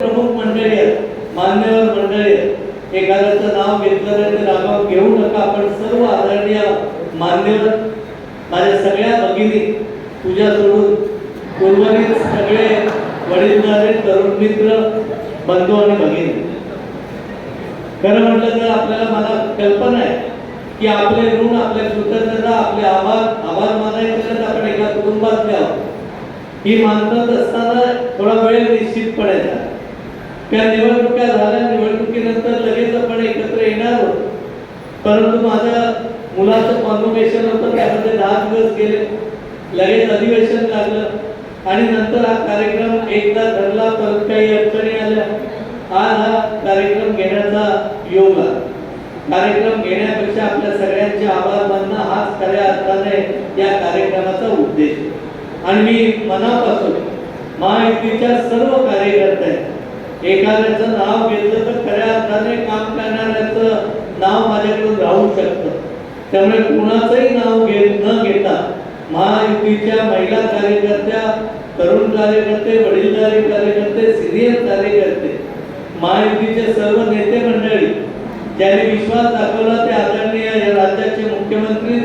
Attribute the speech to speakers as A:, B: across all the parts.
A: प्रमुख मंडळी आहेत. मान्यवर मंडळी आहेत. एखाद्याचं नाव घेतलं तर ते घेऊ नका आपण सर्व आदरणीय मान्यवर माझ्या सगळ्या भगिनी पूजा सोडून उर्वरित सगळे वडीलधारे तरुण मित्र बंधू आणि भगिनी. खरं म्हटलं तर आपल्याला मला कल्पना आहे की आपले ऋण आपल्या कृतज्ञता आपले आभार आभार मानायचे तर आपण एका कुटुंबात आहोत. ही मानत असताना थोडा वेळ निश्चितपणे झाला त्या निवडणुका झाल्या निवडणुकीनंतर लगेच आपण एकत्र येणार होतो परंतु माझ्या मुलाचं कॉन्व्होकेशन होतं त्यामध्ये दहा दिवस गेले. लगेच अधिवेशन लागलं. आणि नंतर हा कार्यक्रम एकदा ठरला परत काही अडचणी आल्या. आज हा कार्यक्रम घेण्याचा योग आला कार्यक्रम घेण्यापेक्षा आपल्या सगळ्यांचे आभार मानणं हाच खऱ्या अर्थाने या कार्यक्रमाचा उद्देश. आणि मी मनापासून महायुतीच्या सर्व कार्यकर्त्यांना एखाद्याचं नाव घेतलं तर खऱ्या अर्थाने काम करणाऱ्याचं नाव माझ्याकडून राहू शकतं. त्यामुळे कुणाचंही नाव घेत न घेता महायुतीच्या महिला कार्यकर्त्या तरुण कार्यकर्ते वडीलधारी कार्यकर्ते सिनियर कार्यकर्ते महायुतीचे सर्व नेते मंडळी ज्यांनी विश्वास दाखवला ते आदरणीय या राज्याचे मुख्यमंत्री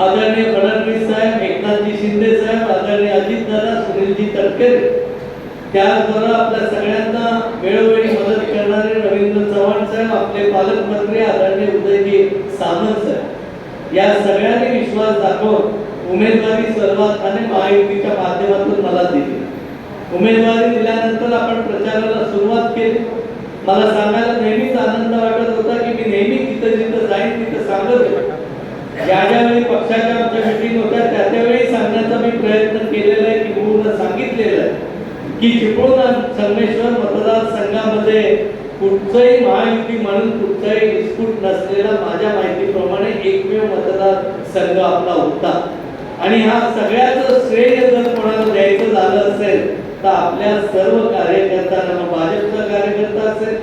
A: आदरणीय फडणवीस साहेब एकनाथजी शिंदे साहेब आदरणीय अजितदादा सुनीलजी तटकरे त्याचबरोबर आपल्या सगळ्यांना वेळोवेळी मदत करणारे रवींद्र चव्हाण साहेब आपले पालकमंत्री आदरणीय उदयजी सामंत साहेब. या सगळ्यांनी विश्वास दाखवून उमेदवारी सर्वार्थाने महायुतीच्या माध्यमातून मला दिली. उमेदवारी दिल्यानंतर आपण प्रचाराला सुरुवात केली. मला सांगायला नेहमीच आनंद वाटत होता की मी नेहमी जिथं जिथं जाईन तिथं सांगत होतो. ज्या ज्यावेळी पक्षाच्या आमच्या मिटिंग होत्या त्या त्यावेळी सांगण्याचा मी प्रयत्न केलेला आहे की गुरुनं सांगितलेलं आहे. की चिपळूण संगमेश्वर मतदारसंघामध्ये कुठचंही महायुती म्हणून कुठचाही विस्फुट नसलेला माझ्या माहितीप्रमाणे एकमेव मतदारसंघ आपला होता. आणि हा सगळ्याचं श्रेय जर कोणाला द्यायचं झालं असेल तर आपल्या सर्व कार्यकर्त्यांना भाजपचा कार्यकर्ता असेल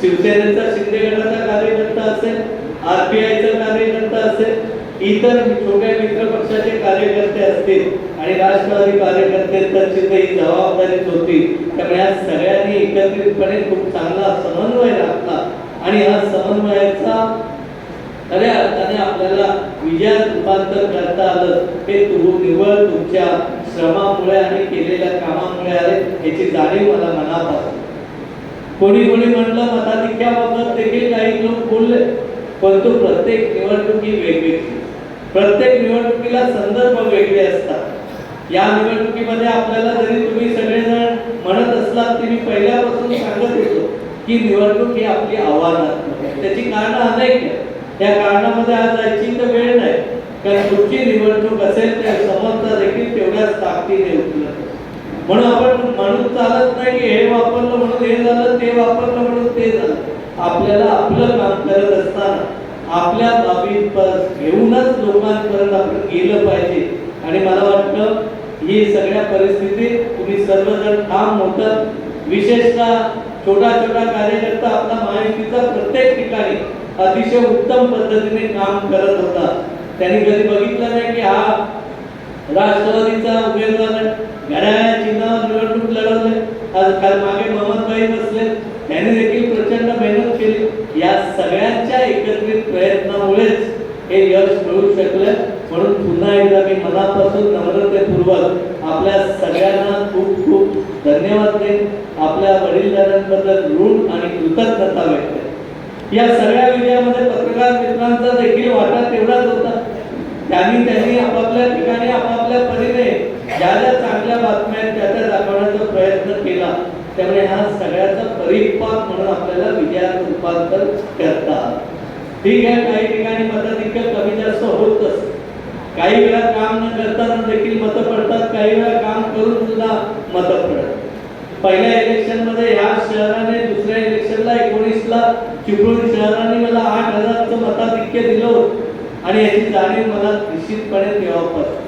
A: शिवसेनेचा शिंदे गटाचा कार्यकर्ता असेल आरपीआयचा कार्यकर्ता असेल इतर छोट्या मित्र पक्षाचे कार्यकर्ते असतील आणि राष्ट्रवादी कार्यकर्ते तर तिथे ही जबाबदारीच होती. त्यामुळे या सगळ्यांनी एकत्रितपणे खूप चांगला समन्वय राखला. आणि हा समन्वयाचा खऱ्या अर्थाने आपल्याला विजयात रूपांतर करता आलं हे तू निवळ तुमच्या श्रमामुळे आणि केलेल्या कामामुळे आले याची जाणीव मला मनापासून कोणी कोणी म्हणलं मताधिक्याबाबत देखील काही लोक बोलले परंतु प्रत्येक निवडणुकी वेगवेगळी. प्रत्येक निवडणुकीला संदर्भ वेगळे असतात. या निवडणुकीमध्ये आपल्याला जरी तुम्ही सगळेजण म्हणत असलात की मी पहिल्यापासून सांगत होतो की निवडणूक ही आपली आव्हानात्मक आहे. त्याची कारणं अनेक आहेत. त्या कारणामध्ये आज जायची तर वेळ नाही. कारण पुढची निवडणूक असेल त्या समोरचा देखील तेवढ्याच ताकदीने उपलब्ध म्हणून आपण म्हणून चालत नाही की हे वापरलं म्हणून हे झालं ते वापरलं म्हणून ते झालं. आपल्याला आपलं काम करत असताना आपल्या बाबी घेऊनच लोकांपर्यंत आपण गेलं पाहिजे. आणि मला वाटतं ही सगळ्या परिस्थितीत तुम्ही सर्वजण ठाम होतात विशेषतः छोटा छोटा कार्यकर्ता आपला माहितीचा प्रत्येक ठिकाणी अतिशय उत्तम पद्धतीने काम करत होता. त्यांनी कधी बघितलं नाही की हा राष्ट्रवादीचा उमेदवार घड्याळ्या चिन्हावर निवडणूक लढवले. आज काल मागे मोहम्मदभाई बसले. त्यांनी देखील मेहनत केली. या सगळ्यांच्या एकत्रित प्रयत्नामुळेच हे यश मिळू शकलं. म्हणून पुन्हा एकदा मी मनापासून नम्रतेपूर्वक आपल्या सगळ्यांना खूप खूप धन्यवाद देईन. आपल्या वडीलधाऱ्यांबद्दल ऋण आणि कृतज्ञता व्यक्त या सगळ्या विजयामध्ये पत्रकार मित्रांचा देखील वाटा तेवढाच होता. त्यांनी त्यांनी आपापल्या ठिकाणी आपापल्या परीने ज्या ज्या चांगल्या बातम्या आहेत त्या त्या दाखवण्याचा प्रयत्न केला. त्यामुळे हा सगळ्याचा परिपाक म्हणून आपल्याला विजयात रूपांतर करतात. ठीक आहे काही ठिकाणी मताधिक्य कमी जास्त होत काही वेळा काम न करताना देखील मतं पडतात काही वेळा काम करून सुद्धा मतं पडतात. पहिल्या इलेक्शनमध्ये ह्या शहराने दुसऱ्या इलेक्शनला एकोणीसला चिपळूण शहराने मला आठ हजारचं मताधिक्य दिलं होतं. आणि याची जाणीव मला निश्चितपणे तेव्हापासून.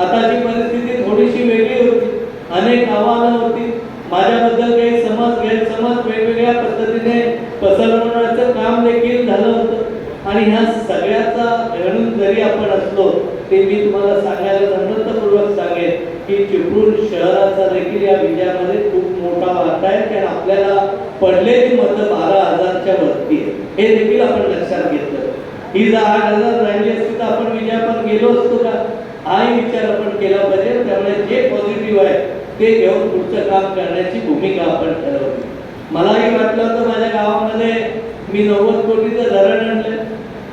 A: आताची परिस्थिती थोडीशी वेगळी होती अनेक आव्हानं होती माझ्याबद्दल काही समज गैरसमज वेगवेगळ्या पद्धतीने पसरवण्याचं काम देखील झालं होतं. आणि ह्या सगळ्याचा घडून जरी आपण असलो ते मी तुम्हाला सांगायला नम्रतापूर्वक सांगेन की चिपळूण शहराचा देखील या विजयामध्ये खूप मोठा भाग आहे. कारण आपल्याला पडलेली मतं बारा हजारच्या वरती आहे. हे देखील आपण लक्षात घेतलं. ही जर आठ हजार राहिली असती तर आपण विजयापण गेलो असतो का? हाही विचार आपण केला पाहिजे. त्यामुळे जे पॉझिटिव्ह आहे ते घेऊन पुढचं काम करण्याची भूमिका आपण ठरवली. मलाही वाटलं तर माझ्या गावामध्ये मी नव्वद कोटीचं धरण आणलं.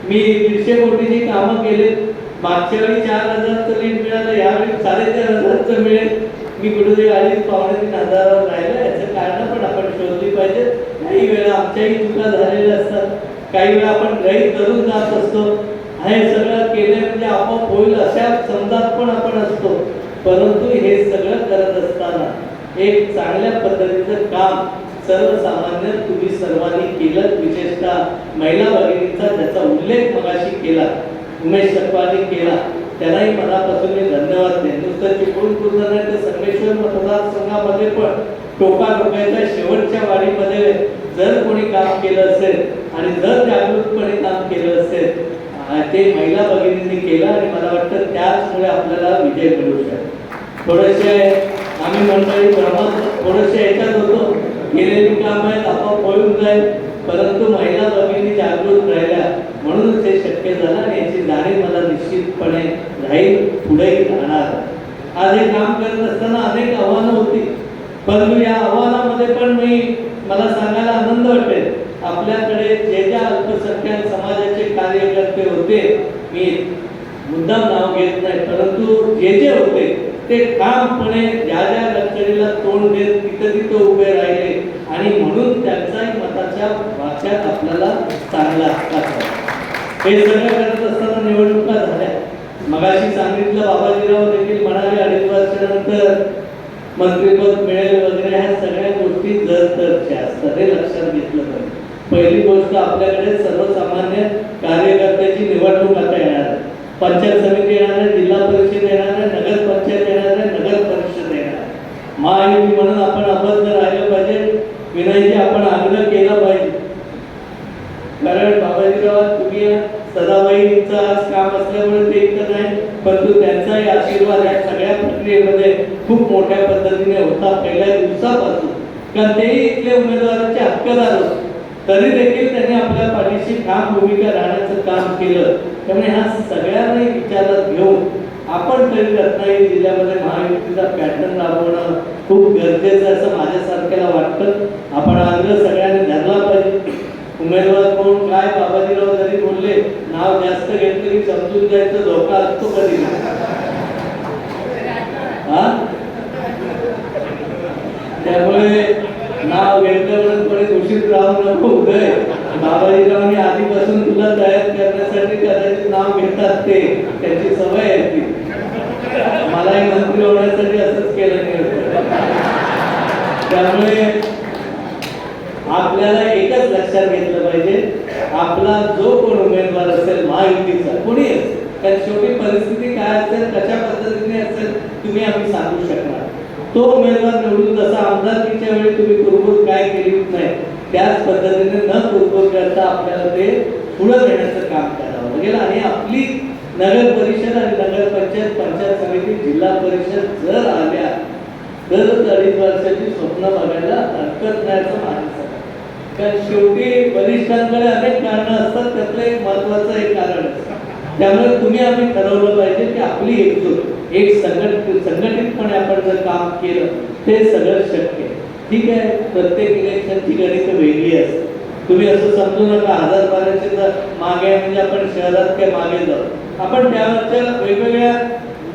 A: मी दीडशे कोटीची कामं केले मागच्या वेळी चार हजारचं लीड मिळालं यावेळी साडेचार हजारचं मिळेल. मी कुठेतरी अडीच पावणे तीन हजारावर राहिलं. याचं कारण पण आपण शोधली पाहिजे काही वेळा आमच्याही चुका झालेल्या असतात. काही वेळा आपण ग्रहित करून जात असतो. हे सगळं केलं म्हणजे आपोआप होईल अशा समजात पण आपण असतो. परंतु हे सगळं करत असताना एक चांगल्या पद्धतीचं काम सर्वसामान्य तुम्ही सर्वांनी केलं. विशेषतः महिला भगिनीचा त्याचा उल्लेख मगाशी केला उमेश सकवानी केला त्यालाही मनापासून मी धन्यवाद देईन नुसतं चिपळूण पूर्ण नाही तर संगमेश्वर मतदारसंघामध्ये पण टोका टोकायच्या शेवटच्या वाढीमध्ये जर कोणी काम केलं असेल आणि जर जागृतपणे काम केलं असेल ते महिला भगिनींनी केलं आणि मला वाटतं त्याचमुळे आपल्याला विजय मिळू शकतो. थोडेसे आम्ही म्हणतोय भ्रमात थोडेसे याच्यात होतो. गेलेली काम आहेत आपोआप पळून जाईल. परंतु महिला भगिनी जागृत राहिल्या. म्हणूनच हे शक्य झालं आणि याची जाणीव मला निश्चितपणे राहील पुढेही राहणार. आज हे काम करत असताना अनेक आव्हानं होती. परंतु या आव्हानामध्ये पण मी मला सांगायला आनंद वाटेल. आपल्याकडे जे ज्या अल्पसंख्याक समाजाचे कार्यकर्ते होते मी मुद्दाम नाव घेत नाही परंतु जे जे होते ते ठामपणे ज्या ज्या अडचणीला तोंड देत तिथं तिथं उभे राहिले आणि म्हणून त्यांचाही मताच्या वाच्यात आपल्याला चांगला असतात हे सगळं करत असताना निवडणुका झाल्या. मगाशी सांगितलं बाबाजीराव देखील म्हणाले अडीच वर्षानंतर मंत्रिपद मिळेल वगैरे ह्या सगळ्या गोष्टी जर तरच्या असतात हे लक्षात घेतलं पाहिजे. पहिली गोष्ट आपल्याकडे सर्वसामान्य कार्यकर्त्याची निवडणूक आता येणार आहे. पंचायत समिती येणार आहे जिल्हा परिषद येणार आहे नगर पंचायत येणार आहे नगर परिषद येणार आहे. महायुती म्हणून आपण अबद्ध राहिलं पाहिजे. विनयजी आपण आग्रह केला पाहिजे. कारण बाबाजीराव तुम्ही सदाबाईंचं आज काम असल्यामुळे ते इतकं नाही परंतु त्यांचाही आशीर्वाद या सगळ्या प्रक्रियेमध्ये खूप मोठ्या पद्धतीने होता पहिल्या दिवसापासून. कारण तेही इथले उमेदवारांचे हक्कदार होते. तरी देखील त्यांनी आपल्या पाठीशी ठाम भूमिका राहण्याचं काम केलं. त्यामुळे ह्या सगळ्यांनाही विचारात घेऊन आपण तरी रत्नागिरी जिल्ह्यामध्ये महायुतीचा पॅटर्न राबवणं खूप गरजेचं आहे असं माझ्यासारख्याला वाटतं. आपण आग्रह सगळ्यांनी धरला पाहिजे. उमेदवार कोण काय बाबाजीराव जरी बोलले नाव जास्त घेतलं की समजून द्यायचा धोका असतो कधी हा? त्यामुळे नाव घेतलं म्हणून कोणी दूषित राहू नको उदय. बाबाजीरावनी आधीपासून तुला तयार करण्यासाठी कदाचित नाव घेतात ते. त्याची सवय आहे ती. मलाही मंत्री होण्यासाठी असंच केलं नाही त्यामुळे आपल्याला एकच लक्षात घेतलं पाहिजे. आपला जो कोण उमेदवार असेल महायुतीचा कोणी असेल कारण शेवटी परिस्थिती काय असेल कशा पद्धतीने असेल तुम्ही आम्ही सांगू शकता तो उमेदवार निवडून जसा आमदारकीच्या वेळी तुम्ही कुरबुर काय केली नाही त्याच पद्धतीने न कुरबुर करता आपल्याला ते पुढे नेण्याचं काम करावं लागेल. आणि आपली नगर परिषद आणि नगर पंचायत पंचायत समिती जिल्हा परिषद जर आल्या तर अडीच वर्षाची स्वप्न बघायला हरकत नाही असं माझं कारण शेवटी वरिष्ठांकडे अनेक कारणं असतात त्यातलं एक महत्वाचं एक कारण असतं त्यामुळे तुम्ही आम्ही ठरवलं पाहिजे की आपली एकजूट एक संघटित संघटितपणे आपण जर काम केलं ते सगळं शक्य ठीक आहे प्रत्येक इलेक्शनची गणित वेगळी असते. तुम्ही असं समजू नका हजार बाराशे जर मागे म्हणजे आपण शहरात काय मागे जाऊ. आपण त्यावरच्या वेगवेगळ्या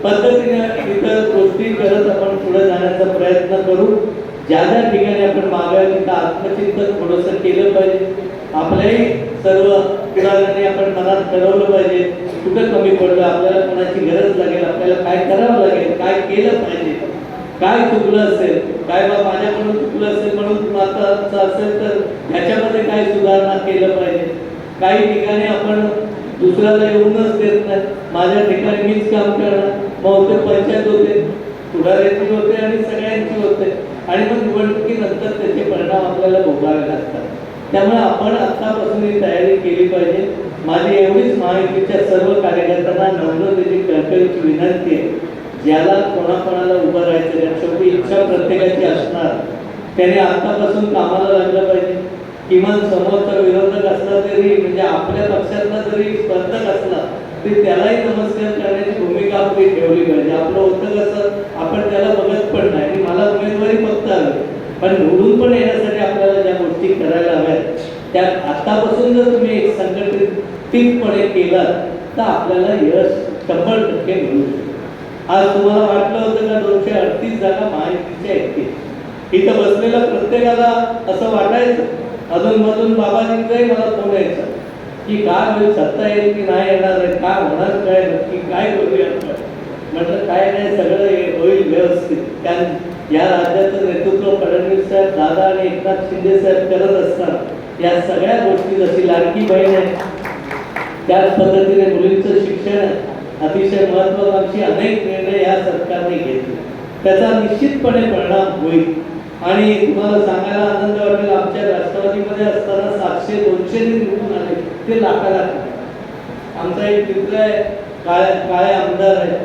A: पद्धतीने इतर गोष्टी करत आपण पुढे जाण्याचा प्रयत्न करू. ज्या ज्या ठिकाणी आपण मागे तिथं आत्मचिंतन थोडंसं केलं पाहिजे. आपल्याही सर्व पुढाऱ्यांनी आपण मनात ठरवलं पाहिजे. कुठं कमी पडलं आपल्याला कोणाची गरज लागेल आपल्याला काय करावं लागेल काय केलं पाहिजे? काय चुकलं असेल? काय बा माझ्याकडून चुकलं असेल म्हणून आता असेल तर ह्याच्यामध्ये काय सुधारणा केलं पाहिजे? काही ठिकाणी आपण दुसऱ्याला येऊनच देत नाही. माझ्या ठिकाणी मीच काम करणार. मग ते पंचायत होते पुढाऱ्याची होते आणि सगळ्यांची होते. आणि मग निवडणुकीनंतर त्याचे परिणाम आपल्याला भोगावे लागतात. त्यामुळे आपण आत्तापासून ही तयारी केली पाहिजे. माझी एवढीच महायुतीच्या सर्व कार्यकर्त्यांना नम्रतेची कळकळीची विनंती आहे. ज्याला कोणाकोणाला उभं राहायचं कारण शेवटी इच्छा प्रत्येकाची असणार. त्याने आतापासून कामाला लागलं पाहिजे. किमान समोरचा विरोधक असला तरी म्हणजे आपल्या पक्षातला जरी स्पर्धक असला तरी त्यालाही नमस्कार करण्याची भूमिका आपली ठेवली पाहिजे. आपलं होतं कसं आपण त्याला बघत पण नाही. आणि मला उमेदवारी फक्त आली पण निवडून पण येण्यासाठी आपल्याला ज्या गोष्टी करायला हव्यात त्यात आतापासून जर तुम्ही एक संघटितपणे केलात तर आपल्याला यश शंभर टक्के मिळू शकतो. आज तुम्हाला वाटलं होतं का दोनशे अडतीस जागा महायुतीच्या येतील इथं बसलेल्या प्रत्येकाला असं वाटायचं. अजूनमधून बाबाजींचाही मला फोन यायचा की काय होईल सत्ता येईल की नाही येणार आहे काय होणार काय नक्की काय करूया? म्हटलं काय नाही सगळं हे होईल व्यवस्थित. कारण या राज्याचं नेतृत्व फडणवीस साहेब दादा आणि एकनाथ शिंदे साहेब करत असतात या सगळ्या गोष्टी जशी लाडकी बहीण आहे त्याच पद्धतीने मुलींचं शिक्षण अतिशय महत्वाकांक्षी अनेक निर्णय या सरकारने घेतले. त्याचा निश्चितपणे परिणाम होईल. आणि तुम्हाला सांगायला आनंद वाटेल आमच्या राष्ट्रवादीमध्ये असताना सातशे दोनशे निवडून आले ते लाखाला आमचा एक मित्र आहे काळे काळे आमदार आहे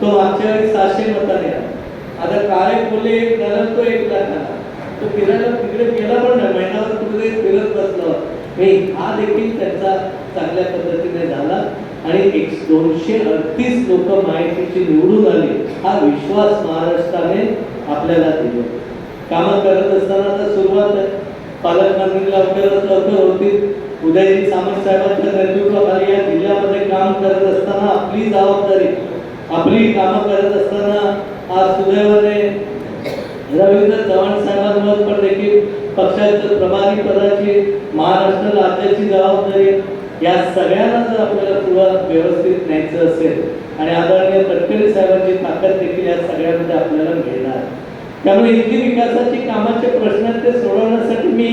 A: तो मागच्या वेळी सातशे मताने आला. आता काळे बोले एक तो एक लाखाला तो फिरायला तिकडे गेला पण नाही. महिनाभर कुठे फिरत बसला. हे हा देखील त्यांचा चांगल्या पद्धतीने झाला. आणि एक दोनशे अडतीस लोक माहितीची निवडून आली. हा विश्वास महाराष्ट्राने आपल्याला दिला. कामं करत असताना तर सुरुवात आहे. पालकमंत्री लवकरच लवकर होती. उदयजी सामंत साहेबांच्या नेतृत्वाखाली या जिल्ह्यामध्ये काम करत असताना आपली जबाबदारी आपली कामं करत असताना आज सुदैवाने रवींद्र चव्हाण पक्षाचं पक्षाच्या महाराष्ट्र राज्याची जबाबदारी या सगळ्यांना जर आपल्याला पुढं व्यवस्थित न्यायचं असेल आणि आदरणीय तटकरे साहेबांची ताकद देखील या सगळ्यामध्ये आपल्याला मिळणार त्यामुळे इथली विकासाची कामाचे प्रश्न ते सोडवण्यासाठी मी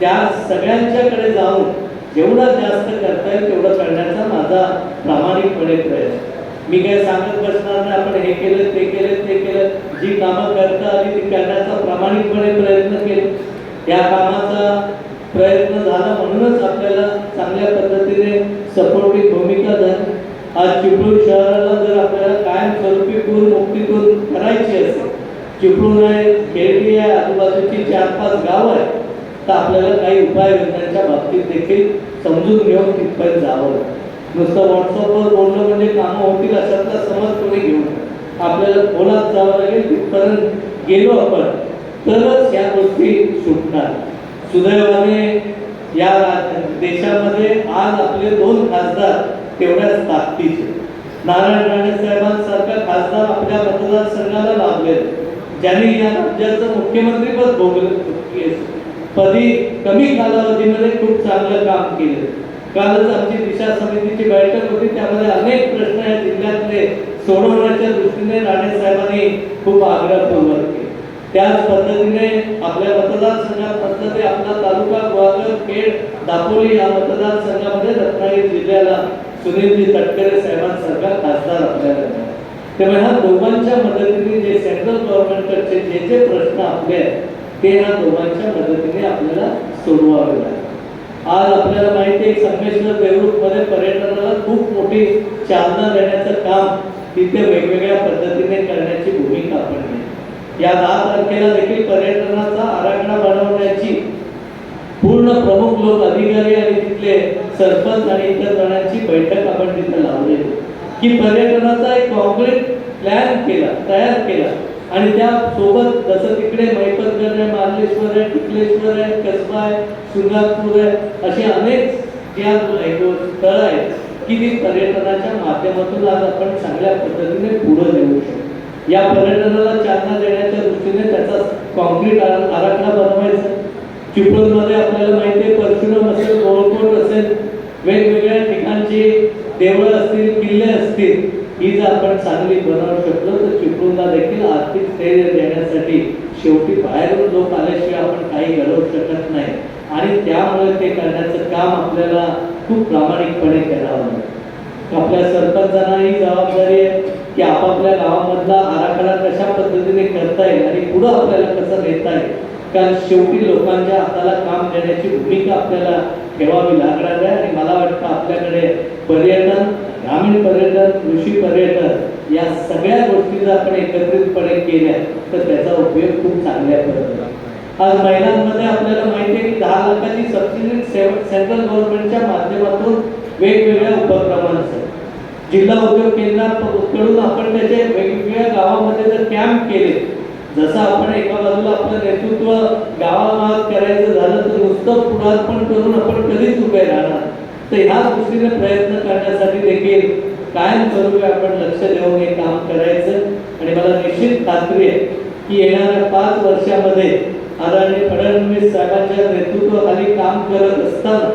A: त्या सगळ्यांच्याकडे जाऊन जेवढा जास्त करता येईल तेवढं करण्याचा माझा प्रामाणिकपणे प्रयत्न मी काय सांगत बसणार नाही आपण हे केलं ते केलं ते केलं. जी कामं करता आली ती करण्याचा प्रामाणिकपणे प्रयत्न केला. या कामाचा प्रयत्न झाला म्हणूनच आपल्याला चांगल्या पद्धतीने सपोर्टिव्ह भूमिका झाली आज चिपळूण शहराला जर आपल्याला कायमस्वरूपी पूर मुक्तीतून करायची असेल चिपळूण आहे खेळडी आहे आजूबाजूची चार पाच गाव आहे तर आपल्याला काही उपाययोजनांच्या बाबतीत देखील समजून घेऊन तिथपर्यंत जावं नुसतं व्हॉट्सअपवर बोलणं म्हणजे कामं होतील अशातला समज तुम्ही घेऊन आपल्याला खोलात जावं लागेल तिथपर्यंत गेलो आपण तरच या गोष्टी सुटणार. सुदैवाने या देशामध्ये आज आपले दोन खासदार तेवढ्याच ताकदीचे. नारायण राणे साहेबांसारखा खासदार आपल्या मतदारसंघाला लाभले ज्यांनी या राज्याचं मुख्यमंत्रीपद भोगलं. पदी कमी कालावधीमध्ये खूप चांगलं काम केलं. कालच आमची दिशा समितीची बैठक होती. त्यामध्ये अनेक प्रश्न या जिल्ह्यातले सोडवण्याच्या दृष्टीने राणे साहेबांनी खूप आग्रहपूर्वक केले त्याच पद्धतीने आपल्या मतदारसंघात म्हटलं ते आपला तालुका गुहागर खेड दापोली या मतदारसंघामध्ये रत्नागिरी जिल्ह्याला सुनीलजी तटकरे साहेबांसारखा खासदार आपल्याला त्यामुळे ह्या दोघांच्या मदतीने जे सेंट्रल गव्हर्नमेंटकडचे जे जे प्रश्न आपले आहेत ते ह्या दोघांच्या मदतीने आपल्याला सोडवावे लागतात आज आपल्याला माहिती आहे संगमेश्वर देवरूखमध्ये पर्यटनाला खूप मोठी चालना देण्याचं काम तिथे वेगवेगळ्या पद्धतीने करण्याची भूमिका आपण घेतली. या दहा तारखेला देखील पर्यटनाचा आराखडा बनवण्याची पूर्ण प्रमुख लोक अधिकारी आणि तिथले सरपंच आणि इतर जणांची बैठक आपण तिथे लावली की पर्यटनाचा एक कॉन्क्रीट प्लॅन केला तयार केला. आणि त्या सोबत जसं तिकडे मैपतगड आहे मार्लेश्वर आहे टिकलेश्वर आहे कसबा आहे सिंगापूर आहे अशी अनेक ज्या स्थळं आहेत की ती पर्यटनाच्या माध्यमातून आज आपण चांगल्या पद्धतीने पुढे नेऊ शकतो. या पर्यटनाला चालना देण्याच्या दृष्टीने त्याचा कॉन्क्रीट आराखडा बनवायचा. चिपळूणमध्ये आपल्याला माहिती आहे परशुराम असेल गोळकोट असेल वेगवेगळ्या ठिकाणची देवळं असतील किल्ले असतील ही जर आपण चांगली बनवू शकलो तर चिपळूणला देखील आर्थिक स्थैर्य देण्यासाठी शेवटी बाहेरून लोक आल्याशिवाय आपण काही घडवू शकत नाही. आणि त्यामुळे ते करण्याचं काम आपल्याला खूप प्रामाणिकपणे करावं लागेल. आपल्या सरपंचांना ही जबाबदारी आहे. की आपापल्या गावामधला आराखडा कशा पद्धतीने करता येईल आणि पुढं आपल्याला कसं नेता येईल? कारण शेवटी लोकांच्या हाताला काम देण्याची भूमिका आपल्याला ठेवावी लागणार आहे आणि मला वाटतं आपल्याकडे पर्यटन ग्रामीण पर्यटन कृषी पर्यटन या सगळ्या गोष्टी जर आपण एकत्रितपणे केल्या तर त्याचा उपयोग खूप चांगल्या पद्धतीने आज महिलांमध्ये आपल्याला माहिती आहे की दहा लाखाची सबसिडी सेंट्रल गव्हर्नमेंटच्या माध्यमातून वेगवेगळ्या उपक्रमांसाठी जिल्हा उद्योग केंद्राकडून आपण त्याचे वेगवेगळ्या गावामध्ये जर कॅम्प केले जसं आपण एका बाजूला आपलं नेतृत्व गावागावात करायचं झालं तर नुसतं पुढारपण करून आपण कधीच उभे राहणार. तर ह्या दृष्टीने प्रयत्न करण्यासाठी देखील कायम स्वरूपी आपण लक्ष देऊन हे काम करायचं. आणि मला निश्चित खात्री आहे की येणाऱ्या पाच वर्षामध्ये आदरणीय फडणवीस साहेबांच्या नेतृत्वाखाली काम करत असताना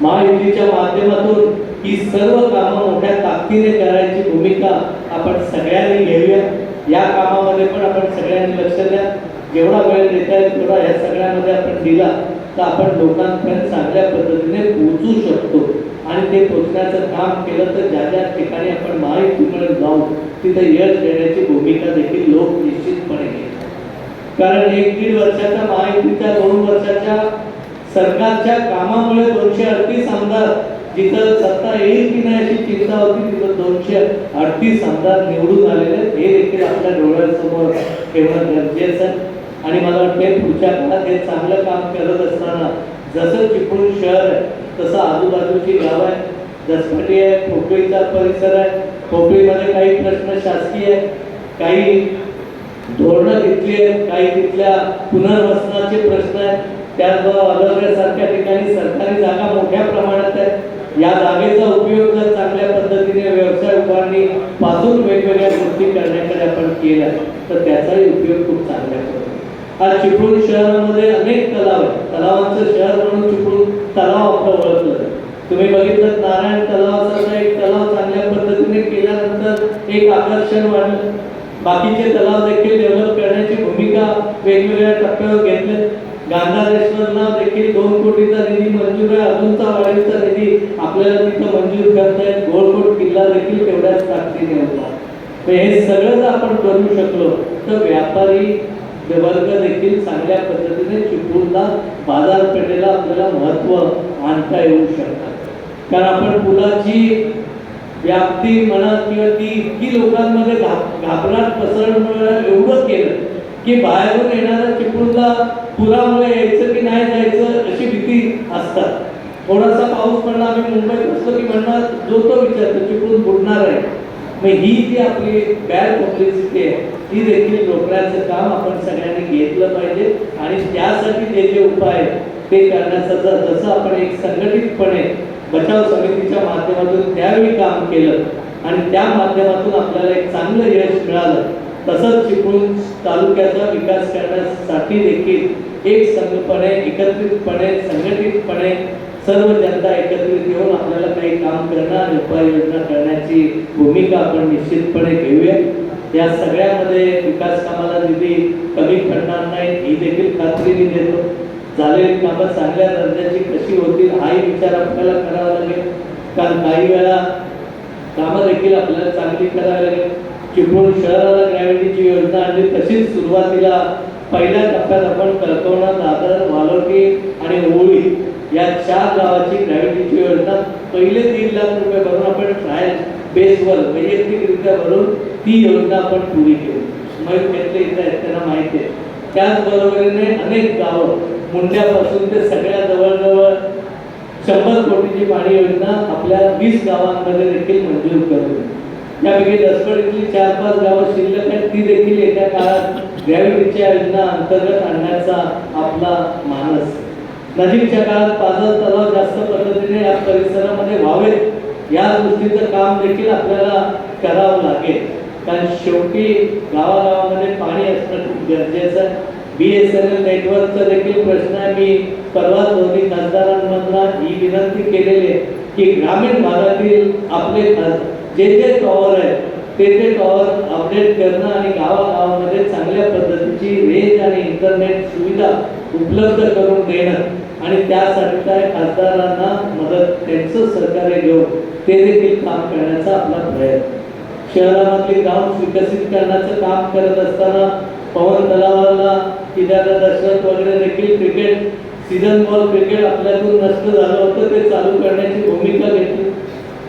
A: महायुतीच्या माध्यमातून ही सर्व कामं मोठ्या ताकदीने करायची भूमिका आपण सगळ्यांनी घेऊया या कामामध्ये पण आपण सगळ्यांनी लक्ष द्या. जेवढा वेळ देता येईल तेवढा या सगळ्यामध्ये आपण दिला तर आपण लोकांपर्यंत चांगल्या पद्धतीने पोहोचू शकतो. आणि ते पोचण्याचं काम केलं तर ज्या ज्या ठिकाणी आपण माहितीकडे जाऊ तिथे यश देण्याची भूमिका देखील लोक निश्चितपणे घेतात. कारण एक दीड वर्षाच्या माहितीच्या दोन वर्षाच्या सरकारच्या कामामुळे दोनशे अडतीस आमदार जिथं सत्ता येईल की नाही अशी चिंता होती तिथं दोनशे अडतीस आमदार निवडून आलेले आहेत. हे देखील आपल्या डोळ्यासमोर ठेवणं गरजेचं आहे. आणि मला वाटते पुढच्या काळात हे चांगलं काम करत असताना जसं चिपळूण शहर आहे तसं आजूबाजूची गाव आहे दसपटी आहे पोकळीचा परिसर आहे. पोकळीमध्ये काही प्रश्न शासकीय आहे काही धोरणं घेतली आहेत काही तिथल्या पुनर्वसनाचे प्रश्न आहेत. त्याचबरोबर सारख्या ठिकाणी सरकारी जागा मोठ्या प्रमाणात आहेत. या जागेचा उपयोग जर चांगल्या पद्धतीने व्यवसाय उभारणी पासून वेगवेगळ्या गोष्टी करण्याकडे आपण केल्या तर त्याचाही उपयोग खूप चांगल्या आज चिपळूण शहरामध्ये अनेक तलाव आहेत. तलावांचं शहर म्हणून चिपळूण तलाव आपलं ओळखलं जातं. तुम्ही बघितलं नारायण तलावाचा एक तलाव चांगल्या पद्धतीने केल्यानंतर एक आकर्षण वाढलं. बाकीचे तलाव देखील डेव्हलप करण्याची भूमिका वेगवेगळ्या टप्प्यावर घेतले. गांधारेश्वरला देखील दोन कोटीचा निधी मंजूर आहे. अजूनचा वाढीचा निधी आपल्याला तिथं मंजूर करतायत. गोळकोट किल्ला देखील तेवढ्याच ताकदीने होता. तर हे सगळं जर आपण करू शकलो तर व्यापारी वर्ग देखील चांगल्या पद्धतीने चिपळूणला बाजारपेठेला आपल्याला महत्त्व आणता येऊ शकतात. कारण आपण पुलाची व्याप्ती म्हणा किंवा ती इतकी लोकांमध्ये घा- घाबरट एवढं केलं की बाहेरून येणाऱ्या चिपळूणला पुरामुळे यायचं की नाही जायचं अशी भीती असतात. थोडासा पाऊस पडला आम्ही मुंबईत असतो की म्हणणार जो तो विचारतो चिपळून बुडणार आहे. मग ही जी आपली बॅड पब्लिसिटी आहे ती देखील रोखण्याचं काम आपण सगळ्यांनी घेतलं पाहिजे आणि त्यासाठी जे जे उपाय आहेत ते करण्याचा जर जसं आपण एक संघटितपणे बचाव समितीच्या माध्यमातून त्यावेळी काम केलं आणि त्या माध्यमातून आपल्याला एक चांगलं यश मिळालं तसंच चिपळूण तालुक्याचा विकास करण्यासाठी देखील एक संघपणे एकत्रितपणे संघटितपणे सर्व जनता एकत्रित येऊन आपल्याला काही काम करणं आणि उपाययोजना करण्याची भूमिका आपण निश्चितपणे घेऊया. या सगळ्यामध्ये विकास कामाला निधी कमी पडणार नाही ही देखील खात्री मी देतो. झालेली कामं चांगल्या दर्जाची कशी होतील हाही विचार आपल्याला करावा लागेल. कारण काही वेळा कामं देखील आपल्याला चांगली करावी लागेल. चिपळूण शहराला ग्रॅव्हिटीची योजना आणली तशीच सुरुवातीला पहिल्या टप्प्यात आपण कल्पना दादर वालोटी आणि ओळी या चार गावाची ग्रॅव्हिटीची योजना पहिले तीन लाख रुपये भरून आपण ट्रायल बेसवर वैयक्तिकरित्या भरून ती योजना आपण पुरी केली. मग घेतले इथं आहेत त्यांना माहिती आहे. त्याचबरोबरीने अनेक गावं मुंड्यापासून ते सगळ्या जवळजवळ शंभर कोटीची पाणी योजना आपल्या वीस गावांमध्ये देखील मंजूर करू त्यापैकी दसपडीतली चार पाच गावं शिल्लक आहेत ती देखील येत्या काळात ग्रॅव्हिटीच्या योजना अंतर्गत आणण्याचा आपला मानस. नजीकच्या काळात पाझर तलाव जास्त पद्धतीने या परिसरामध्ये व्हावेत या दृष्टीचं काम देखील आपल्याला करावं लागेल. कारण शेवटी गावागावामध्ये पाणी असणं खूप गरजेचं आहे. बी एस एन एल नेटवर्कचा देखील प्रश्न आहे. मी परवा दोन्ही खासदारांमधला ही विनंती केलेली आहे की ग्रामीण भागातील आपले खास जे जे टॉवर आहेत ते ते टॉवर अपडेट करणं आणि गावागावामध्ये चांगल्या पद्धतीची रेंज आणि इंटरनेट सुविधा उपलब्ध करून देणं आणि त्यासाठी खासदारांना मदत त्यांचं सहकार्य घेऊन ते देखील काम करण्याचा आपला प्रयत्न. शहरामधले गाव विकसित करण्याचं काम करत असताना पवन तलावाला किल्ल्याला दर्शक वगैरे देखील क्रिकेट सीझन बॉल क्रिकेट आपल्यातून नष्ट झालं होतं ते चालू करण्याची भूमिका घेतली.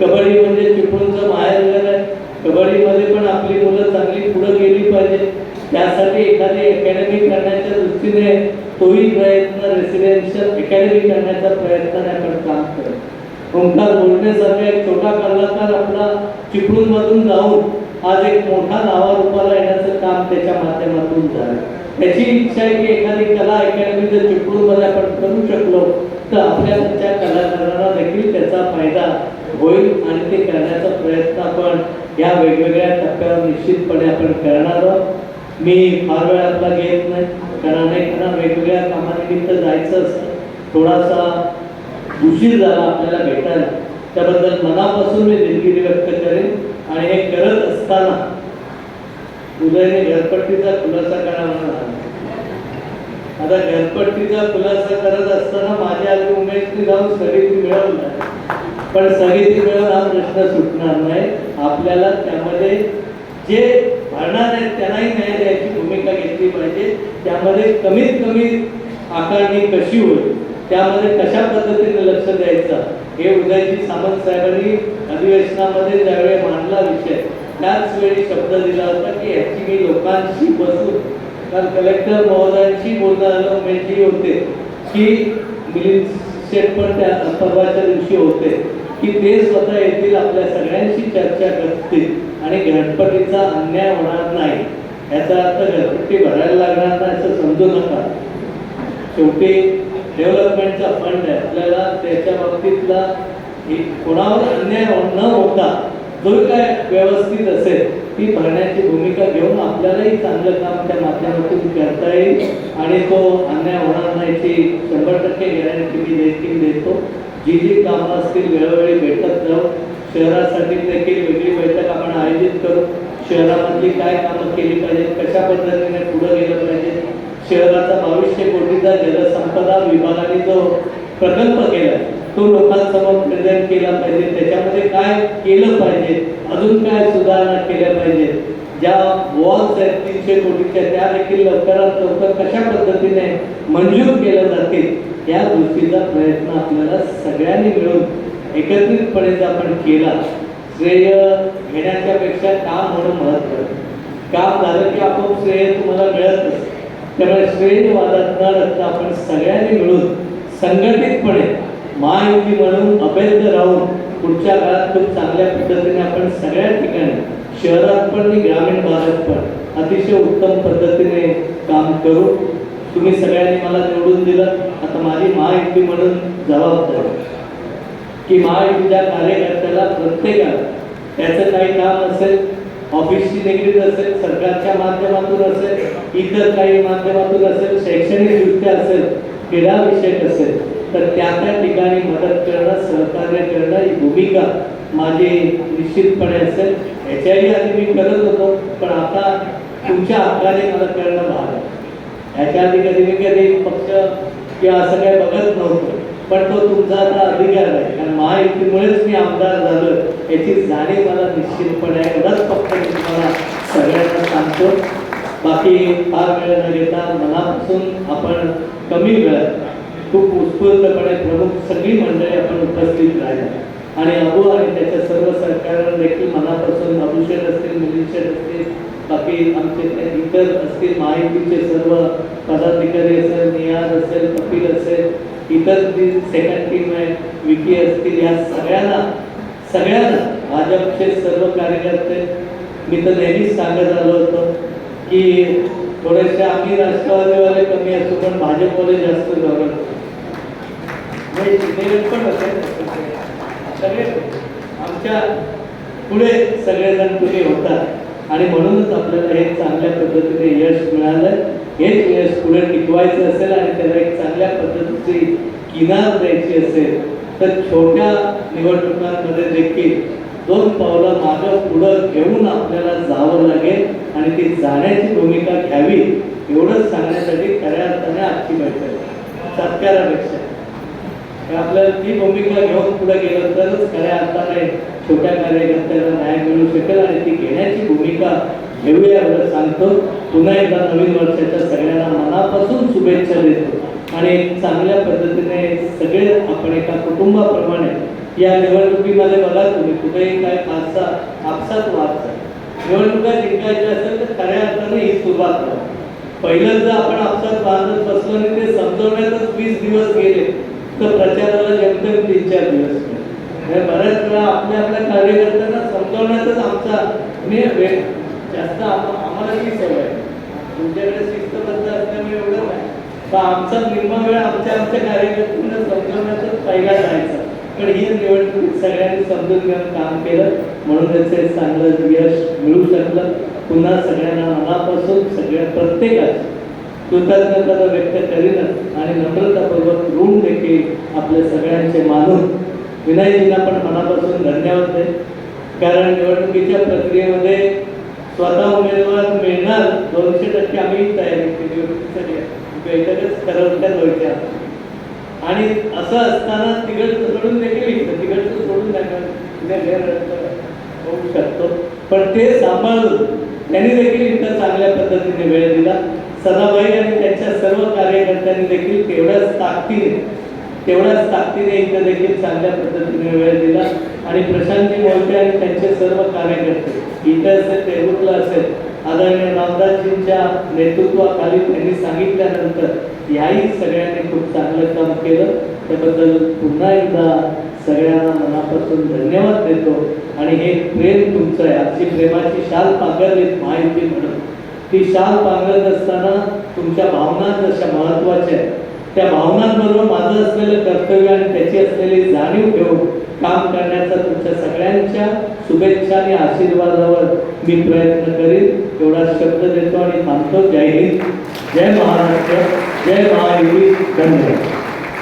A: कबड्डी म्हणजे चिपळूणचं माहेरघर आहे कबड्डीमध्ये पण आपली मुलं चांगली पुढे गेली पाहिजे. त्यासाठी एखादी अकॅडमी करण्याच्या दृष्टीने तोही प्रयत्न रेसिडेन्शियल अकॅडमी करण्याचा प्रयत्न आपण काम करत. ओंकार बोलण्यासारखा एक छोटा कलाकार आपला चिपळूण मधून जाऊन आज एक मोठा नावारूपाला येण्याचं काम त्याच्या माध्यमातून झालं. त्याची इच्छा आहे की एखादी कला अकॅडमी जर चिपळूणमध्ये आपण करू शकलो तर आपल्याच्या कलाकारांना देखील त्याचा फायदा होईल आणि ते करण्याचा प्रयत्न आपण या वेगवेगळ्या टप्प्यावर निश्चितपणे आपण करणार आहोत. मी फार वेळ आपला घेत नाही कारण अनेकांना वेगवेगळ्या कामानिमित्त जायचं असतं थोडासा उशीर झाला आपल्याला भेटायला. त्याबद्दल मनापासून मी दिलगिरी व्यक्त करेन आणि हे करत असताना उदयने घरपट्टीचा खुलासा करा म्हणून आता घरपट्टीचा खुलासा करत असताना माझ्या आधी उमेशने जाऊन स्थगिती मिळवलं पण स्थगिती हा प्रश्न सुटणार नाही. आपल्याला त्यामध्ये जे भरणार आहेत त्यांनाही न्याय द्यायची भूमिका घेतली पाहिजे. त्यामध्ये कमीत कमी आकारणी कशी होईल? त्यामध्ये कशा पद्धतीने लक्ष द्यायचं? हे उदयजी सामंत साहेबांनी अधिवेशनामध्ये ज्यावेळी मांडला विषय त्याच वेळी शब्द दिला होता की याची मी लोकांशी बसून कारण कलेक्टर महोदयांशी बोलणं उमेदजी होते की मिलिंद शेठ पण त्या परवाच्या दिवशी होते. की ते स्वतः येथील आपल्या सगळ्यांशी चर्चा करतील आणि गणपतीचा अन्याय होणार नाही. याचा अर्थ गणपती भरायला लागणार नाही असं समजू नका. शेवटी डेव्हलपमेंटचा फंड आहे. आपल्याला त्याच्या बाबतीतला कोणावर अन्याय हो-, न होता जो काय व्यवस्थित असेल ती भरण्याची भूमिका घेऊन आपल्यालाही चांगलं काम त्या माध्यमातून करता येईल आणि तो अन्याय होणार नाही ती शंभर टक्के गॅरंटी मी देखील देतो. जी जी कामं असतील वेळोवेळी भेटत जाऊ. शहरासाठी देखील वेगळी बैठक आपण आयोजित करू. शहरामधली काय कामं केली पाहिजेत कशा पद्धतीने पुढं गेलं पाहिजे? शहराचा बावीसशे कोटीचा जलसंपदा विभागाने जो प्रकल्प केला तो लोकांसमोर प्रेझेंट केला पाहिजे. त्याच्यामध्ये काय केलं पाहिजे? अजून काय सुधारणा केल्या पाहिजेत? ज्या वॉल्स आहेत तीनशे कोटीच्या त्या देखील लवकरात लवकर कशा पद्धतीने मंजूर केल्या जातील या गोष्टीचा प्रयत्न आपल्याला सगळ्यांनी मिळून एकत्रितपणे जर आपण केला श्रेय घेण्याच्या पेक्षा काम होणं महत्त्वाचं काम झालं की आपण श्रेय तुम्हाला मिळत त्यामुळे श्रेय वादात न राहता आपण सगळ्यांनी मिळून संघटितपणे महायुती म्हणून अभेद्य राहून पुढच्या काळात खूप चांगल्या पद्धतीने आपण सगळ्या ठिकाणी शहरात पण आणि ग्रामीण भागात पण अतिशय उत्तम पद्धतीने काम करू तुम्ही सगळ्यांनी मला निवडून दिलं. आता माझी महायुती म्हणून जबाबदारी. की महायुतीच्या कार्यकर्त्याला प्रत्येकाला त्याचं काही काम असेल ऑफिसची निगडीत असेल सरकारच्या माध्यमातून असेल इतर काही माध्यमातून असेल शैक्षणिकदृष्ट्या असेल क्रीडाविषयक असेल तर त्या त्या ठिकाणी मदत करणं सहकार्य करणं ही भूमिका माझी निश्चितपणे असेल. याच्याही आधी मी करत होतो पण आता तुमच्या हक्काने मला करणं भाग आहे. ह्याच्या आधी कधी मी कधी पक्ष किंवा असं काही बघत नव्हतं पण तो तुमचा आता अधिकार आहे. कारण महायुतीमुळेच मी आमदार झालो याची जाणीव मला निश्चितपणे आहे. एवढाच फक्त मी तुम्हाला सगळ्यांना सांगतो. बाकी फार वेळ न घेता मनापासून आपण कमी वेळात खूप उत्स्फूर्तपणे प्रमुख सगळी मंडळी आपण उपस्थित राहिली आणि अबू आणि त्याच्या सर्व सरकारांना देखील मनापासून अभिषेक असतील मिलिशेट असतील बाकी आमचे ते इतर असतील माहितीचे सर्व पदाधिकारी असेल नियाज असेल कपिल असेल इतर जी सेकंड टीम आहे विकी असतील या सगळ्यांना सगळ्यांना भाजपचे सर्व कार्यकर्ते मी तर नेहमीच सांगत आलो होतो की थोडेसे आम्ही राष्ट्रवादीवाले कमी असतो पण भाजपवाले जास्त गौरव नाही शिंदेगड पण असेल सगळे आमच्या पुढे सगळेजण तुम्ही होतात आणि म्हणूनच आपल्याला हे चांगल्या पद्धतीने यश मिळालं हेच यश पुढे टिकवायचं असेल आणि त्याला एक चांगल्या पद्धतीची किनार द्यायची असेल तर छोट्या निवडणुकांमध्ये देखील दोन पावलं मागं पुढं घेऊन आपल्याला जावं लागेल आणि ती जाण्याची भूमिका घ्यावी एवढंच सांगण्यासाठी खऱ्या अर्थाने आजची बैठक सत्कारापेक्षा आपल्याला ती भूमिका घेऊन पुढे गेलं तरच खऱ्या अर्थाने छोट्या कार्यकर्त्यांना न्याय मिळू शकेल आणि ती घेण्याची भूमिका घेऊया एवढं सांगतो. पुन्हा एकदा नवीन वर्षाच्या सगळ्यांना मनापासून शुभेच्छा देतो. आणि चांगल्या पद्धतीने सगळे आपण एका कुटुंबाप्रमाणे या निवडणुकीमध्ये बघा तुम्ही कुठेही काय फारसा आपसात वाचा निवडणुका जिंकायच्या असेल तर खऱ्या अर्थाने ही सुरुवात करा. पहिलं आपण आपसात बांधत बसलो आणि ते समजवण्यातच वीस दिवस गेले. तर प्रचाराला जेमतेम तीन चार दिवस म्हणजे बऱ्याच वेळा आपल्या आपल्या कार्यकर्त्यांना समजवण्यातच आमचा मी वेळ जास्त आम्हाला ही सवय आहे. तुमच्याकडे शिस्तबद्ध असल्यामुळे एवढं नाही. पण आमचा निम्मा वेळ आमच्या आमच्या कार्यकर्त्यांना समजवण्यातच पहिला जायचा. पण ही निवडणूक सगळ्यांनी समजून घेऊन काम केलं. म्हणून त्याचे चांगलं यश मिळू शकलं. पुन्हा सगळ्यांना मनापासून सगळ्या प्रत्येकाचं कृतज्ञता व्यक्त करीनच आणि नम्रतापूर्वक ऋण देखील आपल्या सगळ्यांचे मानून विनयजींना पण मनापासून धन्यवाद दे कारण निवडणुकीच्या प्रक्रियेमध्ये स्वतः उमेदवार मिळणार दोनशे टक्के आम्ही तयारी केली. होती बैठकच व्हायच्या आणि असं असताना तिकडचं सोडून देखील तिकडचं सोडून जाणं होऊ शकतो. पण ते सांभाळून त्यांनी देखील इथं चांगल्या पद्धतीने वेळ दिला. सदाबाई आणि त्यांच्या सर्व कार्यकर्त्यांनी देखील तेवढ्याच ताकदीने तेवढ्याच ताकदीने इथं देखील चांगल्या पद्धतीने वेळ दिला. आणि प्रशांतजी मोहिते आणि त्यांचे सर्व कार्यकर्ते इथं असेल देगुटला असेल आदरणीय रामदासजींच्या नेतृत्वाखाली त्यांनी सांगितल्यानंतर याही सगळ्यांनी खूप चांगलं काम केलं. त्याबद्दल पुन्हा एकदा सगळ्यांना मनापासून धन्यवाद देतो. आणि हे प्रेम तुमचं आहे. आजची प्रेमाची शाल पांघरलीत माहिती म्हणून. ती शाल पांघरत असताना तुमच्या भावना जशा महत्त्वाच्या आहेत त्या भावनांबरोबर माझं असलेलं कर्तव्य आणि त्याची असलेली जाणीव ठेवून काम करण्याचा तुमच्या सगळ्यांच्या शुभेच्छा आणि आशीर्वादावर मी प्रयत्न करीन. एवढा शब्द देतो आणि थांबतो. जय हिंद. जय महाराष्ट्र. जय महायुरी धन्यवाद.